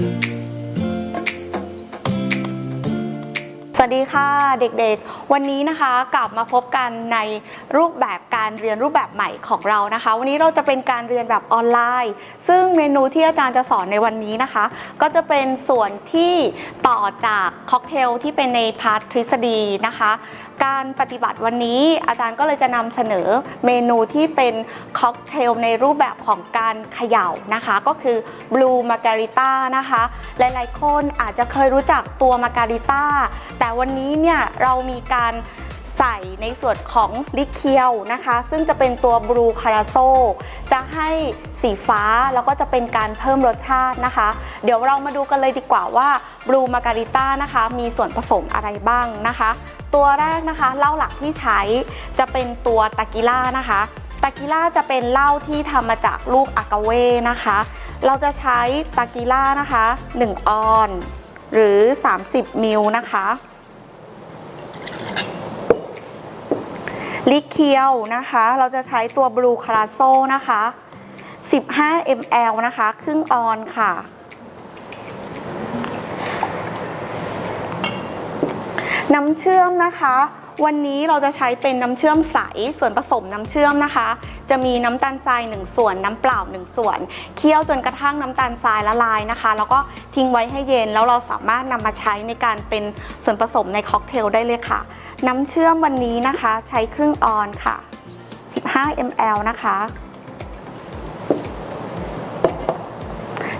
ส วัสดีค่ะเด็กๆ วันนี้นะคะกลับมาพบกันในรูปแบบการเรียนรูปแบบใหม่ของเรานะคะ วันนี้เราจะเป็นการเรียนแบบออนไลน์ ซึ่งเมนูที่อาจารย์จะสอนในวันนี้นะคะ ก็จะเป็นส่วนที่ต่อจากค็อกเทลที่เป็นในพาร์ททฤษฎีนะคะ การปฏิบัติวันนี้อาจารย์ก็เลยจะนำเสนอเมนูที่เป็นค็อกเทลในรูปแบบของการเขย่านะคะ ก็คือบลูมาการิต้านะคะหลายๆคนอาจจะเคยรู้จักตัวมาการิต้าแต่วันนี้เนี่ยเรามีการใส่ในส่วนของลิเคียวนะคะ ซึ่งจะเป็นตัวบลูคาราโซจะให้สีฟ้าแล้วก็จะเป็นการเพิ่มรสชาตินะคะ เดี๋ยวเรามาดูกันเลยดีกว่าว่าบลูมาการิต้านะคะ มีส่วนผสมอะไรบ้างนะคะ ตัวแรกนะคะเหล้าหลักที่ใช้จะเป็นตัวตากิล่านะคะตากิล่าจะเป็นเหล้าที่ทำมาจากลูกอากาเว่นะคะ เราจะใช้ตากิล่านะคะ 1 ออน หรือ 30 มิลนะคะ ลิเคียวนะคะ เราจะใช้ตัวบลูคาราโซนะคะ 15 ml นะคะ ครึ่งออนค่ะ น้ำเชื่อมนะคะ วันนี้เราจะใช้เป็นน้ำเชื่อมใส ส่วนผสมน้ำเชื่อมนะคะ จะมีน้ำตาลทราย1ส่วน น้ำเปล่า 1 ส่วน เคี่ยวจนกระทั่งน้ำตาลทรายละลายนะคะ แล้วก็ทิ้งไว้ให้เย็น แล้วเราสามารถนำมาใช้ในการเป็นส่วนผสมในค็อกเทลได้เลยค่ะ น้ำเชื่อมวันนี้นะคะ ใช้ครึ่งออนค่ะ 15 ml นะคะ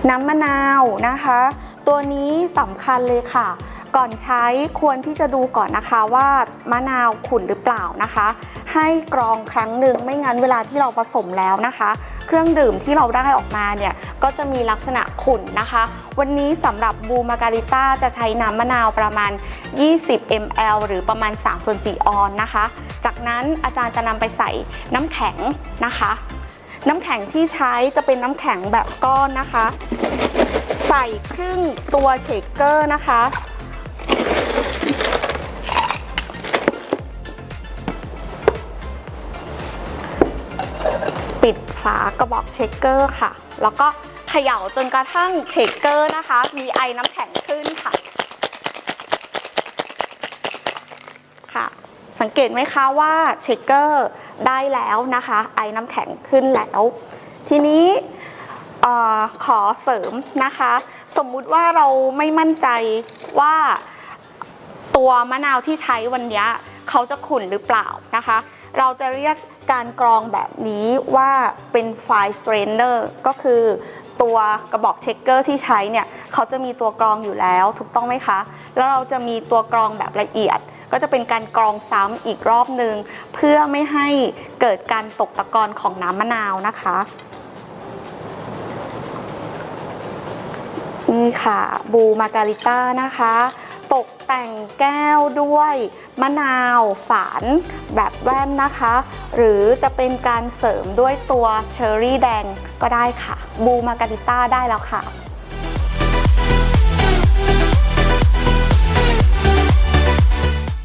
น้ำมะนาวนะคะ ตัวนี้สำคัญเลยค่ะ ก่อนใช้ควรที่จะดูก่อนนะคะว่ามะนาวขุ่นหรือเปล่านะคะ ให้กรองครั้งหนึ่งไม่งั้นเวลาที่เราผสมแล้วนะคะ เครื่องดื่มที่เราได้ออกมาเนี่ยก็จะมีลักษณะขุ่นนะคะ วันนี้สำหรับบูมาการิต้าจะใช้น้ำมะนาวประมาณ 20 ml หรือประมาณ3ส่วน4ออนนะคะ จากนั้นอาจารย์จะนำไปใส่น้ำแข็งนะคะ น้ำแข็งที่ใช้จะเป็นน้ำแข็งแบบก้อนนะคะ ใส่ครึ่งตัวเชคเกอร์นะคะ ปิดฝากระบอกเชคเกอร์ค่ะ แล้วก็เขย่าจนกระทั่งเชคเกอร์นะคะ มีไอน้ำแข็งขึ้นค่ะค่ะ สังเกตไหมคะว่าเชคเกอร์ ได้แล้วนะคะ ไอน้ำแข็งขึ้นแล้ว ทีนี้ขอเสริมนะคะ สมมุติว่าเราไม่มั่นใจว่าตัวมะนาวที่ใช้วันนี้เขาจะขุ่นหรือเปล่านะคะ เราจะเรียกการกรองแบบนี้ว่าเป็นไฟสเตรนเนอร์ก็คือตัวกระบอกเช็คเกอร์ที่ใช้เนี่ยเขาจะมีตัวกรองอยู่แล้วถูกต้องไหมคะ แล้วเราจะมีตัวกรองแบบละเอียด ก็จะเป็นการกรองซ้ำอีกรอบหนึ่งเพื่อไม่ให้เกิดการตกตะกอนของน้ำมะนาวนะคะนี่ค่ะบูมาการิต้านะคะ ตกแต่งแก้วด้วยมะนาวฝานแบบแว่นนะคะ หรือจะเป็นการเสริมด้วยตัวเชอร์รี่แดงก็ได้ค่ะ บูมาการิต้าได้แล้วค่ะ